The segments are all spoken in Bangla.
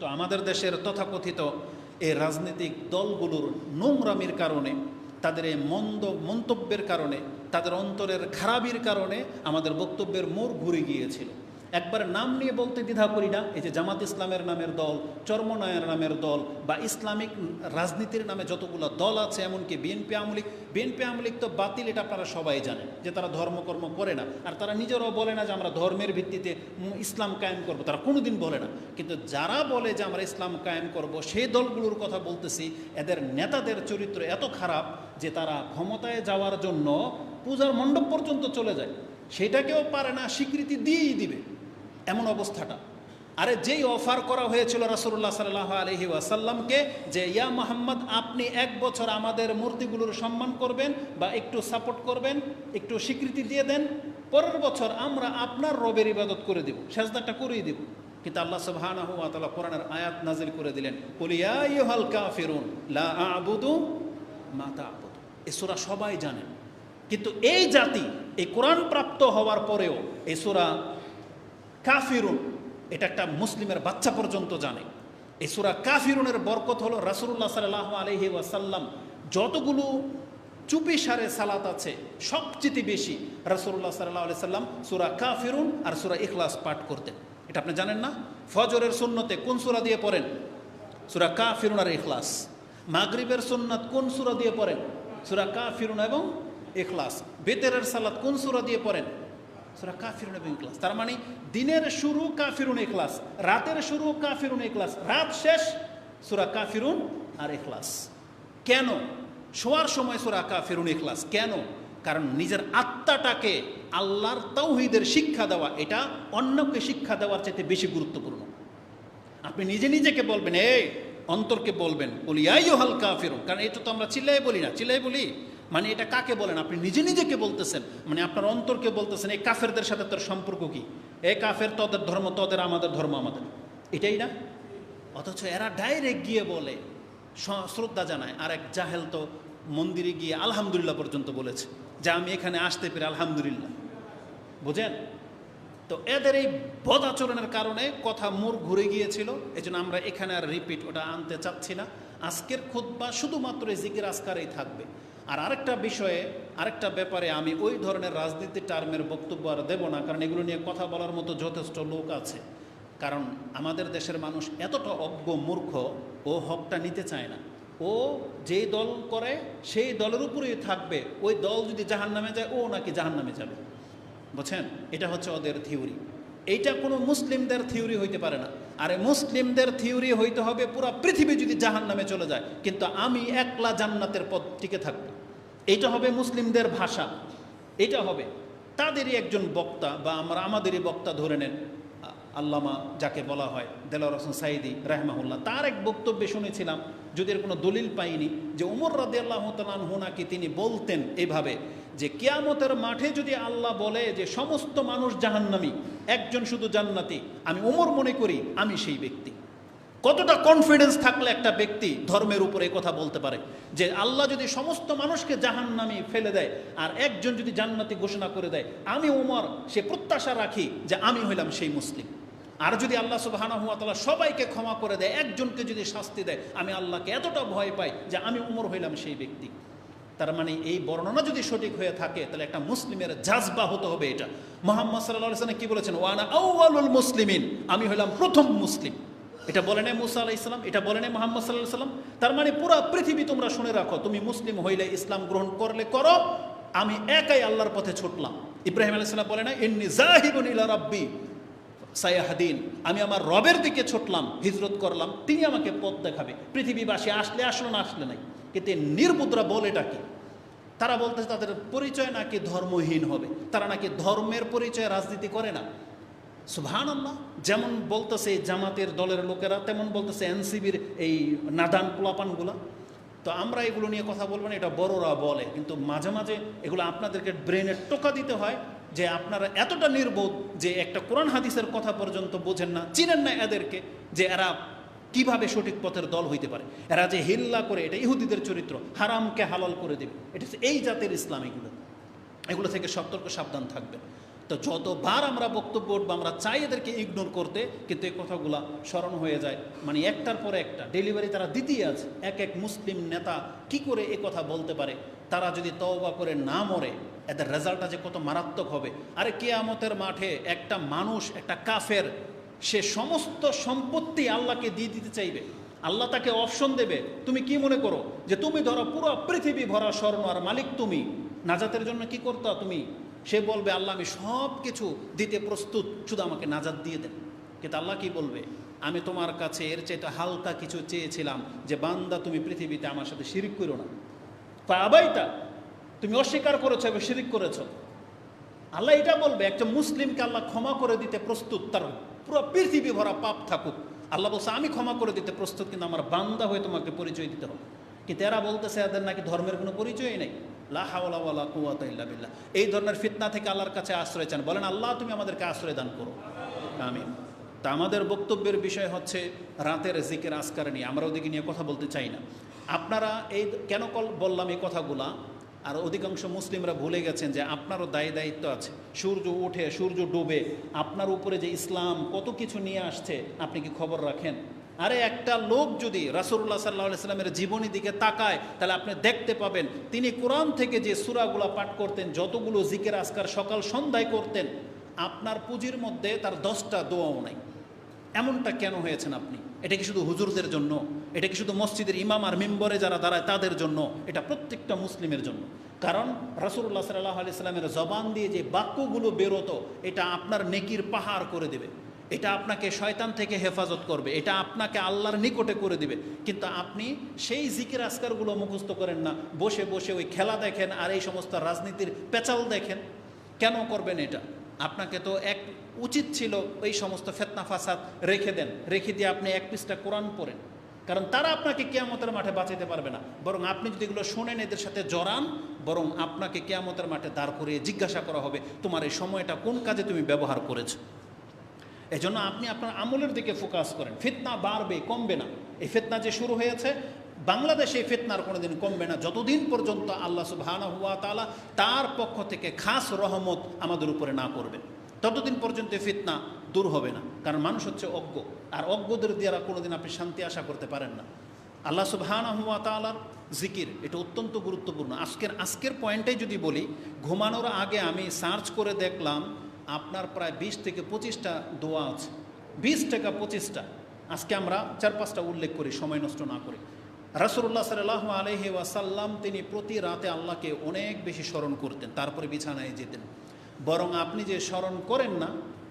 তো আমাদের দেশের তথাকথিত এই রাজনৈতিক দলগুলোর নোংরামির কারণে, তাদের এই মন্দ মন্তব্যের কারণে, তাদের অন্তরের খারাপির কারণে আমাদের বক্তব্যের মোড় ঘুরে গিয়েছিল। একবার নাম নিয়ে বলতে দ্বিধা করি না। এই যে জামাত ইসলামের নামের দল, চর্মনয়ের নামের দল বা ইসলামিক রাজনীতির নামে যতগুলো দল আছে, এমনকি বিএনপি আমলিক বিএনপি আমলিক তো বাতিল, এটা আপনারা সবাই জানেন যে তারা ধর্মকর্ম করে না। আর তারা নিজেরাও বলে না যে আমরা ধর্মের ভিত্তিতে ইসলাম কায়েম করব, তারা কোনোদিন বলে না। কিন্তু যারা বলে যে আমরা ইসলাম কায়েম করব, সেই দলগুলোর কথা বলতেছি, এদের নেতাদের চরিত্র এত খারাপ যে তারা ক্ষমতায় যাওয়ার জন্য পূজার মণ্ডপ পর্যন্ত চলে যায়। সেটাকেও পারে না, স্বীকৃতি দিয়েই দিবে। এমন অবস্থাটা। আরে যেই অফার করা হয়েছিল রাসুল্লাহ সাল্লাহ আলহি ওয়াসাল্লামকে যে, ইয়া মোহাম্মদ, আপনি এক বছর আমাদের মূর্তিগুলোর সম্মান করবেন বা একটু সাপোর্ট করবেন, একটু স্বীকৃতি দিয়ে দেন, পরের বছর আমরা আপনার রবের ইবাদত করে দেব, সেজদাটা করেই দেব। কিন্তু আল্লাহ সুবহানাহু ওয়া তাআলা কোরআনের আয়াত নাজিল করে দিলেন, কুল আইয়ুহাল কাফিরুন, লা আ'বুদু মা তা'বুদু এই সবাই জানেন। কিন্তু এই জাতি, এই কোরআন প্রাপ্ত হওয়ার পরেও, এই সূরা কাফিরুন, এটা একটা মুসলিমের বাচ্চা পর্যন্ত জানে। এই সুরা কাফিরুনের বরকত হলো রাসুল্লাহ সাল্লাহ আলহি ওয়াসাল্লাম যতগুলো চুপি সারে সালাত আছে, সবচেয়ে বেশি রাসুল্লাহ সাল্লাহ আলি সাল্লাম সুরা কাফিরুন আর সুরা ইখলাস পাঠ করতেন। এটা আপনি জানেন না? ফজরের সুন্নতে কোন সুরা দিয়ে পড়েন? সুরা কাফিরুন আর ইখলাস। মাগরিবের সুন্নাত কোন সুরা দিয়ে পড়েন? সুরা কাফিরুন এবং ইখলাস। বেতেরের সালাত কোন সুরা দিয়ে পড়েন? সুরা কাফিরুন এবং ইখলাস। তার মানে দিনের শুরু কাফিরুন, ইখলাস। রাতের শুরু কাফিরুন, ইখলাস। রাত শেষ, সুরা কাফিরুন আর ইখলাস। কেন? শোয়ার সময় সুরা কাফিরুন, ইখলাস। কেন? কারণ নিজের আত্মাটাকে আল্লাহর তৌহিদের শিক্ষা দেওয়া, এটা অন্যকে শিক্ষা দেওয়ার চাইতে বেশি গুরুত্বপূর্ণ। আপনি নিজে নিজেকে বলবেন, এই, অন্তরকে বলবেন। বলি আইও হালকা ফেরুন কারণ এটা তো আমরা চিল্লাই বলি না। চিল্লাই বলি মানে এটা কাকে বলেন? আপনি নিজে নিজেকে বলতেছেন। মানে আপনার অন্তরকে বলতেছেন, এই কাফেরদের সাথে তোর সম্পর্ক কি? এ কাফের, তদের ধর্ম, তোদের আমাদের ধর্ম, আমাদের। এটাই না? অথচ এরা ডাইরেক্ট গিয়ে বলে শ্রদ্ধা জানায়। আর এক জাহেল তো মন্দিরে গিয়ে আলহামদুলিল্লাহ পর্যন্ত বলেছে যে, আমি এখানে আসতে পেরে আলহামদুলিল্লাহ। বুঝেন? তো এদের এই বদ আচরণের কারণে কথা মোর ঘুরে গিয়েছিল এই জন্য আমরা এখানে আর রিপিট ওটা আনতে চাচ্ছি না। আজকের খুদ্া শুধুমাত্র এই জিকির আজকারেই থাকবে। আর আরেকটা বিষয়ে, আরেকটা ব্যাপারে আমি ওই ধরনের রাজনীতি টার্মের বক্তব্য আর দেব না, কারণ এগুলো নিয়ে কথা বলার মতো যথেষ্ট লোক আছে। কারণ আমাদের দেশের মানুষ এতটা অজ্ঞ, মূর্খ, ও হকটা নিতে চায় না। ও যেই দল করে, সেই দলের উপরেই থাকবে। ওই দল যদি জাহান নামে যায়, ও নাকি জাহান নামে যাবে। বুঝছেন? এটা হচ্ছে ওদের থিওরি। এইটা কোনো মুসলিমদের থিওরি হইতে পারে না। আরে মুসলিমদের থিওরি হইতে হবে পুরো পৃথিবী যদি জাহান নামে চলে যায়, কিন্তু আমি একলা জান্নাতের পথ টিকে থাকব। এইটা হবে মুসলিমদের ভাষা, এটা হবে। তাদেরই একজন বক্তা বা আমরা, আমাদেরই বক্তা ধরে নেন, আল্লামা যাকে বলা হয় দেলার হোসেন সাইদি রাহমাহুল্লাহ। তার এক বক্তব্যে শুনেছিলাম, যদি এর কোনো দলিল পাইনি, যে উমর রাদি আল্লাহ নাকি তিনি বলতেন এভাবে যে, কিয়ামতের মাঠে যদি আল্লাহ বলে যে, সমস্ত মানুষ জাহান্নামী, একজন শুধু জান্নাতি, আমি উমর মনে করি, আমি সেই ব্যক্তি। কতটা কনফিডেন্স থাকলে একটা ব্যক্তি ধর্মের উপরে কথা বলতে পারে? যে আল্লাহ যদি সমস্ত মানুষকে জাহান্নামী ফেলে দেয়, আর একজন যদি জান্নাতি ঘোষণা করে দেয়, আমি উমর, সে প্রত্যাশা রাখি যে আমি হইলাম সেই মুসলিম। আর যদি আল্লাহ সুবাহানা হুয়া তালা সবাইকে ক্ষমা করে দেয়, একজনকে যদি শাস্তি দেয়, আমি আল্লাহকে এতটা ভয় পাই যে আমি উমর হইলাম সেই ব্যক্তি। তার মানে এই বর্ণনা যদি সঠিক হয়ে থাকে, তাহলে একটা মুসলিমের জাজবা হতে হবে এটা। মোহাম্মদ সাল্লাহ কি বলেছেন? ওয়ানা আউয়ালুল মুসলিমিন আমি হইলাম প্রথম মুসলিম। এটা বলে নেই মুসা আলাহ ইসলাম এটা বলে নেই মোহাম্মদ সাল্লাহ সাল্লাম। তার মানে পুরো পৃথিবী তোমরা শুনে রাখো, তুমি মুসলিম হইলে ইসলাম গ্রহণ করলে করো, আমি একাই আল্লাহর পথে ছুটলাম। ইব্রাহিম আলাইসাল্লাম বলে না এমনি জাহিবুন ইলা রাব্বি সায়াহাদিন আমি আমার রবের দিকে ছুটলাম, হিজরত করলাম, তিনি আমাকে পথ দেখাবে। পৃথিবীবাসী আসলে আসলো না আসলে নাই। কিন্তু নির্বুদ্রা বলেটা কি? তারা বলতেছে তাদের পরিচয় নাকি ধর্মহীন হবে। তারা নাকি ধর্মের পরিচয় রাজনীতি করে না। সুভান আল্লাহ যেমন বলতেছে জামাতের দলের লোকেরা, তেমন বলতেছে এনসিবির এই নাদান পোলাপানগুলা। তো আমরা এগুলো নিয়ে কথা বলব না, এটা বড়রা বলে। কিন্তু মাঝে মাঝে এগুলো আপনাদেরকে ব্রেনে টোকা দিতে হয় যে আপনারা এতটা নির্বোধ যে একটা কোরআন হাদিসের কথা পর্যন্ত বোঝেন না, চিনেন না এদেরকে যে এরা কীভাবে সঠিক পথের দল হইতে পারে। এরা যে হিল্লা করে, এটা ইহুদিদের চরিত্র, হারামকে হালাল করে দেবে। এটা এই জাতের ইসলাম এগুলো। এগুলো থেকে সতর্ক, সাবধান থাকবেন। তো যতবার আমরা বক্তব্য উঠবো, আমরা চাই এদেরকে ইগনোর করতে, কিন্তু এই কথাগুলা স্মরণ হয়ে যায়। মানে একটার পরে একটা ডেলিভারি তারা দিতেই আছে। এক এক মুসলিম নেতা কি করে এ কথা বলতে পারে? তারা যদি তওবা করে না মরে, এদের রেজাল্টটা যে কত মারাত্মক হবে? আরে কেয়ামতের মাঠে একটা মানুষ, একটা কাফের, সে সমস্ত সম্পত্তি আল্লাহকে দিয়ে দিতে চাইবে। আল্লাহ তাকে অপশন দেবে। তুমি কি মনে করো? যে তুমি ধরো পুরো পৃথিবী ভরা স্বর্ণ আর মালিক তুমি। নাজাতের জন্য কি করতো তুমি? সে বলবে, আল্লাহ, আমি সব কিছু দিতে প্রস্তুত। শুধু আমাকে নাজাদ দিয়ে দেন। কিন্তু আল্লাহ কি বলবে? আমি তোমার কাছে এর চাইতে হালকা কিছু চেয়েছিলাম যে, বান্দা, তুমি পৃথিবীতে আমার সাথে শিরিক করো না। আবাইটা তুমি অস্বীকার করেছ এবং শিরিক করেছ। আল্লাহ এটা বলবে একটা মুসলিমকে আল্লাহ ক্ষমা করে দিতে প্রস্তুত। তার পুরো পৃথিবী ভরা পাপ থাকুক। আল্লাহ বলছে, আমি ক্ষমা করে দিতে প্রস্তুত, কিন্তু আমার বান্দা হয়ে তোমাকে পরিচয় দিতে হবে। কিন্তু এরা বলতেছে, এদের নাকি ধর্মের কোনো পরিচয়ই নেই। লাহাওয়ালা এই ধরনের ফিতনা থেকে আল্লাহর কাছে আশ্রয় চান। বলেন, আল্লাহ, তুমি আমাদেরকে আশ্রয় দান করো। আমি তা আমাদের বক্তব্যের বিষয় হচ্ছে রাতের জিকের আসকার নিয়ে। আমরা ওদিকে নিয়ে কথা বলতে চাই না। আপনারা এই কেন কল বললাম এই কথাগুলা? আর অধিকাংশ মুসলিমরা ভুলে গেছেন যে আপনারও দায়ী দায়িত্ব আছে। সূর্য উঠে, সূর্য ডুবে, আপনার উপরে যে ইসলাম কত কিছু নিয়ে আসছে, আপনি কি খবর রাখেন? আরে একটা লোক যদি রাসুল্লাহ সাল্লাহ ইসলামের জীবনী দিকে তাকায়, তাহলে আপনি দেখতে পাবেন, তিনি কোরআন থেকে যে সুরাগুলা পাঠ করতেন, যতগুলো জিকের আসকার সকাল সন্ধ্যায় করতেন, আপনার পুঁজির মধ্যে তার দশটা দোয়াও নাই। এমনটা কেন হয়েছেন আপনি? এটা কি শুধু হুজুরদের জন্য? এটা কি শুধু মসজিদের ইমাম আর মেম্বরে যারা দাঁড়ায়, তাদের জন্য? এটা প্রত্যেকটা মুসলিমের জন্য। কারণ রাসুল্লাহ সাল্লাহ আলি সাল্লামের জবান দিয়ে যে বাক্যগুলো বেরোতো, এটা আপনার নেকির পাহাড় করে দেবে। এটা আপনাকে শয়তান থেকে হেফাজত করবে। এটা আপনাকে আল্লাহর নিকটে করে দিবে। কিন্তু আপনি সেই জিকির আসকারগুলো মুখস্থ করেন না। বসে বসে ওই খেলা দেখেন আর এই সমস্ত রাজনীতির পেঁচাল দেখেন। কেন করবেন এটা? আপনাকে তো এক উচিত ছিল এই সমস্ত ফেতনা ফাসাদ রেখে দেন। রেখে দিয়ে আপনি এক পিসটা কোরআন পড়েন। কারণ তারা আপনাকে কেয়ামতের মাঠে বাঁচাতে পারবে না। বরং আপনি যদি এগুলো শোনেন, এদের সাথে জড়ান, বরং আপনাকে কেয়ামতের মাঠে দাঁড় করিয়ে জিজ্ঞাসা করা হবে, তোমার এই সময়টা কোন কাজে তুমি ব্যবহার করেছ? এজন্য আপনি আপনার আমলের দিকে ফোকাস করেন। ফিতনা বাড়বে, কমবে না। এই ফিতনা যে শুরু হয়েছে, বাংলাদেশে এই ফিতনার কোনোদিন কমবে না। যতদিন পর্যন্ত আল্লাহ সুবহানা হুয়া তালা তার পক্ষ থেকে খাস রহমত আমাদের উপরে না করবে ততদিন পর্যন্ত ফিতনা দূর হবে না। কারণ মানুষ হচ্ছে অজ্ঞ, আর অজ্ঞদের দ্বারা কোনোদিন আপনি শান্তি আশা করতে পারেন না। আল্লাহ সুবহানা হুয়া তালার জিকির, এটা অত্যন্ত গুরুত্বপূর্ণ। আজকের আজকের পয়েন্টটাই যদি বলি, ঘুমানোর আগে আমি সার্চ করে দেখলাম আপনার প্রায় বিশ থেকে পঁচিশটা দোয়া আছে। বিশ টাকা পঁচিশটা। আজকে আমরা চার পাঁচটা উল্লেখ করি, সময় নষ্ট না করে। রাসুল্লাহ সাল্লাহ আলহি ওয়াসাল্লাম, তিনি প্রতি রাতে আল্লাহকে অনেক বেশি স্মরণ করতেন, তারপরে বিছানায় যেতেন। বরং আপনি যে স্মরণ করেন না,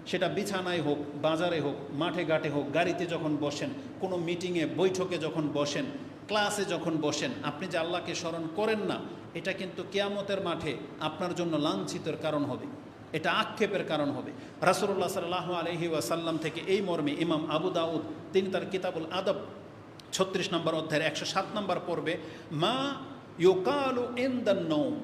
সেটা বিছানায় হোক, বাজারে হোক, মাঠে ঘাটে হোক, গাড়িতে যখন বসেন, কোনো মিটিংয়ে, বৈঠকে যখন বসেন, ক্লাসে যখন বসেন, আপনি যে আল্লাহকে স্মরণ করেন না, এটা কিন্তু কেয়ামতের মাঠে আপনার জন্য লাঞ্ছিতের কারণ হবে। এটা আক্ষেপের কারণ হবে। রাসুল্লাহ সাল্লাহ আলহি ওয়াসাল্লাম থেকে এই মর্মে ইমাম আবু দাউদ, তিনি তার কিতাবুল আদব ছত্রিশ নম্বর অধ্যায়ের একশো সাত নম্বর পর্বে, মা ইয়োকালু ইন দ্য নৌম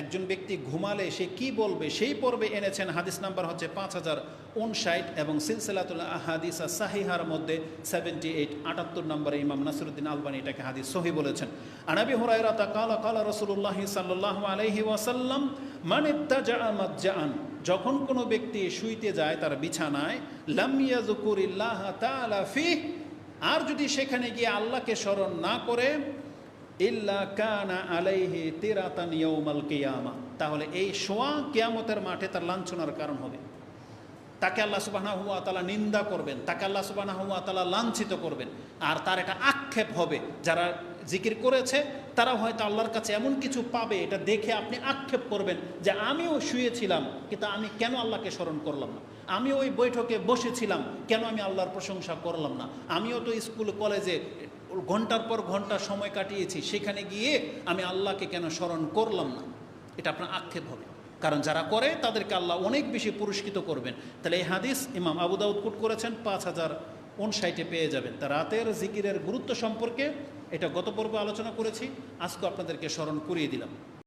একজন ব্যক্তি ঘুমালে সে কি বলবে সেই পর্বে এনেছেন। হাদিস নাম্বার হচ্ছে পাঁচ হাজার উনষাট এবং সিলসিলাতুল হাদিস সাহিহার মধ্যে সেভেন্টি এইট আটাত্তর নম্বরে ইমাম নাসিরুদ্দিন আলবানি এটাকে হাদিস সহি বলেছেন। আনাবি হুরাইরা কালা কালা রসুল্লাহ সাল্লাহ আলহি ওয়াসাল্লাম মানে তাজান যখন কোনো ব্যক্তি শুইতে যায় তার বিছানায় লামিয়াজুকুরিল্লাহ তাআলা ফি আর যদি সেখানে গিয়ে আল্লাহকে স্মরণ না করে, ইল্লা কানা আলাইহি তিরাতান ইয়াউমাল কিয়ামা, তাহলে এই শোয়া কেয়ামতের মাঠে তার লাঞ্ছনার কারণ হবে। তাকে আল্লাহ সুবাহ হুয়া তালা নিন্দা করবেন, তাকে আল্লাহ সুবাহ হুয়া তালা লাঞ্ছিত করবেন, আর তার একটা আক্ষেপ হবে, যারা জিকির করেছে তারা হয়তো আল্লাহর কাছে এমন কিছু পাবে, এটা দেখে আপনি আক্ষেপ করবেন যে আমিও শুয়েছিলাম, কিন্তু আমি কেন আল্লাহকে স্মরণ করলাম না? আমি ওই বৈঠকে বসেছিলাম, কেন আমি আল্লাহর প্রশংসা করলাম না? আমিও তো স্কুল, কলেজে ঘণ্টার পর ঘণ্টা সময় কাটিয়েছি, সেখানে গিয়ে আমি আল্লাহকে কেন স্মরণ করলাম না? এটা আপনার আক্ষেপ হবে। কারণ যারা করে, তাদেরকে আল্লাহ অনেক বেশি পুরস্কৃত করবেন। তাহলে এই হাদিস ইমাম আবু দাউদ কুট করেছেন, পাঁচ হাজার উনষাটে পেয়ে যাবেন। তা রাতের জিকিরের গুরুত্ব সম্পর্কে এটা গত পর্ব আলোচনা করেছি, আজকে আপনাদেরকে স্মরণ করিয়ে দিলাম।